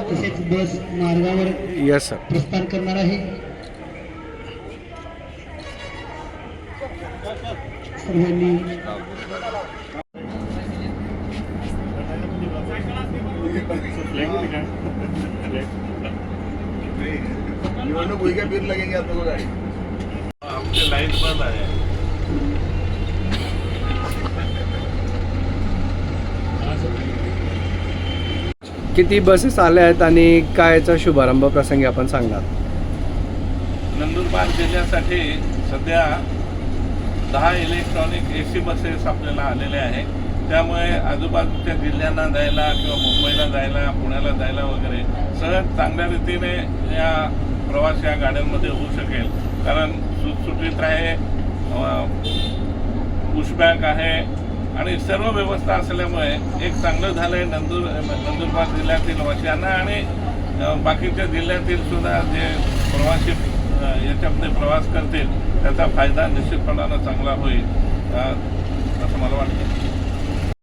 तसेच बस मार्गावर yes sir प्रस्थान करणार आहे सर्वांनी निवडणूक हुई क्या फिर लगेंगे आप लोगों गाड़ी। आमची लाईट बंद आहे किती बसेस आल्या आहेत आणि काय याचा शुभारंभ प्रसंगी आपण सांगणार? नंदुरबार जिल्ह्यासाठी सध्या दहा इलेक्ट्रॉनिक ए सी बसेस आपल्याला आलेल्या आहे त्यामुळे आजूबाजूच्या जिल्ह्यांना जायला किंवा मुंबईला जायला पुण्याला जायला वगैरे सहज चांगल्या रीतीने या प्रवास या गाड्यांमध्ये होऊ शकेल. कारण सुटसुटीत आहे पुशबॅक आहे आणि सर्व व्यवस्था असल्यामुळे एक चांगलं झालं आहे नंदूर नंदुरबार जिल्ह्यातील वाशियांना आणि बाकीच्या जिल्ह्यातील सुद्धा जे प्रवासी याच्यामध्ये प्रवास करतील त्याचा फायदा निश्चितपणानं चांगला होईल.